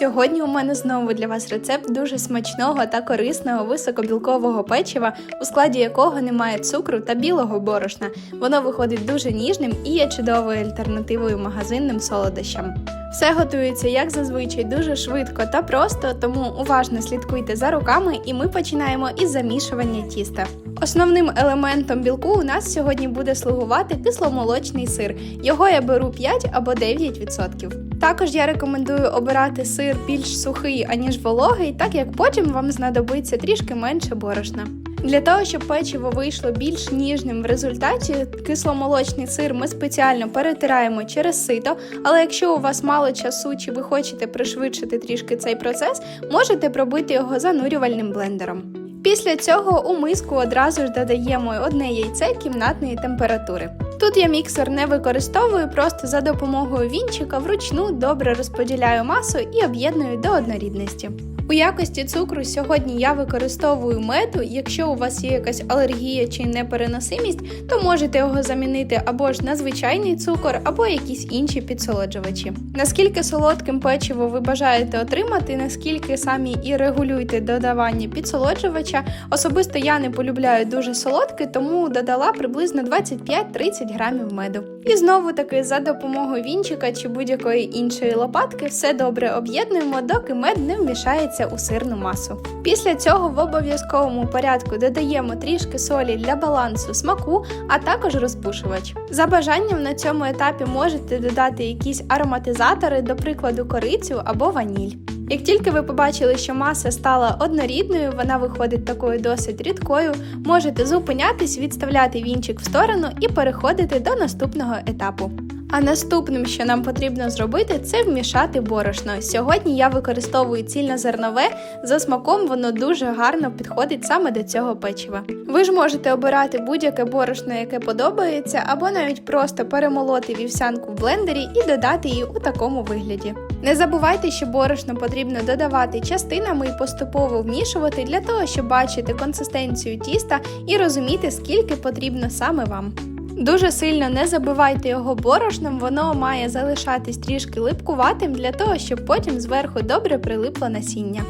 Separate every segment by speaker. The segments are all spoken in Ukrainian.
Speaker 1: Сьогодні у мене знову для вас рецепт дуже смачного та корисного високобілкового печива, у складі якого немає цукру та білого борошна. Воно виходить дуже ніжним і є чудовою альтернативою магазинним солодощам. Все готується як зазвичай дуже швидко та просто, тому уважно слідкуйте за руками, і ми починаємо із замішування тіста. Основним елементом білку у нас сьогодні буде слугувати кисломолочний сир. Його я беру 5 або 9%. Також я рекомендую обирати сир більш сухий, аніж вологий, так як потім вам знадобиться трішки менше борошна. Для того, щоб печиво вийшло більш ніжним в результаті, кисломолочний сир ми спеціально перетираємо через сито, але якщо у вас мало часу чи ви хочете пришвидшити трішки цей процес, можете пробити його занурювальним блендером. Після цього у миску одразу ж додаємо одне яйце кімнатної температури. Тут я міксер не використовую, просто за допомогою вінчика вручну добре розподіляю масу і об'єдную до однорідності. У якості цукру сьогодні я використовую меду. Якщо у вас є якась алергія чи непереносимість, то можете його замінити або ж на звичайний цукор, або якісь інші підсолоджувачі. Наскільки солодким печиво ви бажаєте отримати, наскільки самі і регулюйте додавання підсолоджувача. Особисто я не полюбляю дуже солодке, тому додала приблизно 25-30 грамів меду. І знову таки за допомогою вінчика чи будь-якої іншої лопатки все добре об'єднуємо, доки мед не вмішається у сирну масу. Після цього в обов'язковому порядку додаємо трішки солі для балансу смаку, а також розпушувач. За бажанням на цьому етапі можете додати якісь ароматизатори, до прикладу, корицю або ваніль. Як тільки ви побачили, що маса стала однорідною, вона виходить такою досить рідкою, можете зупинятись, відставляти вінчик в сторону і переходити до наступного етапу. А наступним, що нам потрібно зробити, це вмішати борошно. Сьогодні я використовую цільнозернове, за смаком воно дуже гарно підходить саме до цього печива. Ви ж можете обирати будь-яке борошно, яке подобається, або навіть просто перемолоти вівсянку в блендері і додати її у такому вигляді. Не забувайте, що борошно потрібно додавати частинами і поступово вмішувати для того, щоб бачити консистенцію тіста і розуміти, скільки потрібно саме вам. Дуже сильно не забивайте його борошном, воно має залишатись трішки липкуватим для того, щоб потім зверху добре прилипло насіння.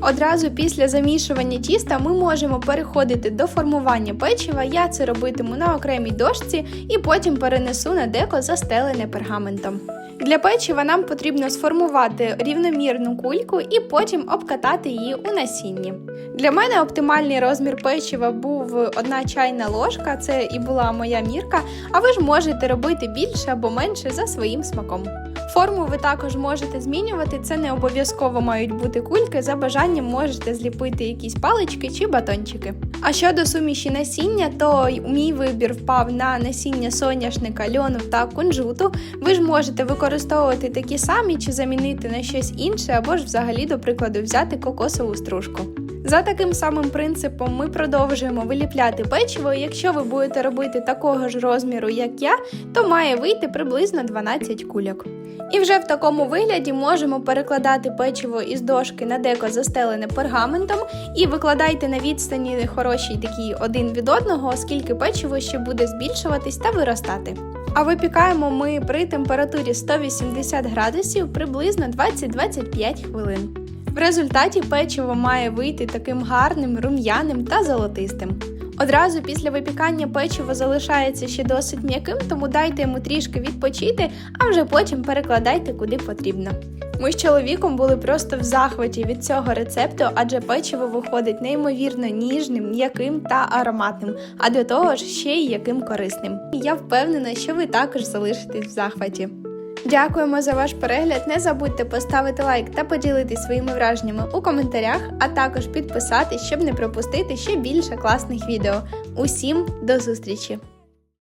Speaker 1: Одразу після замішування тіста ми можемо переходити до формування печива. Я це робитиму на окремій дошці і потім перенесу на деко застелене пергаментом. Для печива нам потрібно сформувати рівномірну кульку і потім обкатати її у насінні. Для мене оптимальний розмір печива був одна чайна ложка, це і була моя мірка, а ви ж можете робити більше або менше за своїм смаком. Форму ви також можете змінювати, це не обов'язково мають бути кульки, за бажанням можете зліпити якісь палички чи батончики. А щодо суміші насіння, то мій вибір впав на насіння соняшника, льону та кунжуту. Ви ж можете використовувати такі самі чи замінити на щось інше, або ж взагалі, до прикладу, взяти кокосову стружку. За таким самим принципом ми продовжуємо виліпляти печиво. Якщо ви будете робити такого ж розміру, як я, то має вийти приблизно 12 кульок. І вже в такому вигляді можемо перекладати печиво із дошки на деко застелене пергаментом і викладайте на відстані хорошій такій один від одного, оскільки печиво ще буде збільшуватись та виростати. А випікаємо ми при температурі 180 градусів приблизно 20-25 хвилин. В результаті печиво має вийти таким гарним, рум'яним та золотистим. Одразу після випікання печиво залишається ще досить м'яким, тому дайте йому трішки відпочити, а вже потім перекладайте куди потрібно. Ми з чоловіком були просто в захваті від цього рецепту, адже печиво виходить неймовірно ніжним, м'яким та ароматним, а до того ж ще й яким корисним. Я впевнена, що ви також залишитесь в захваті. Дякуємо за ваш перегляд. Не забудьте поставити лайк та поділитись своїми враженнями у коментарях, а також підписатись, щоб не пропустити ще більше класних відео. Усім до зустрічі!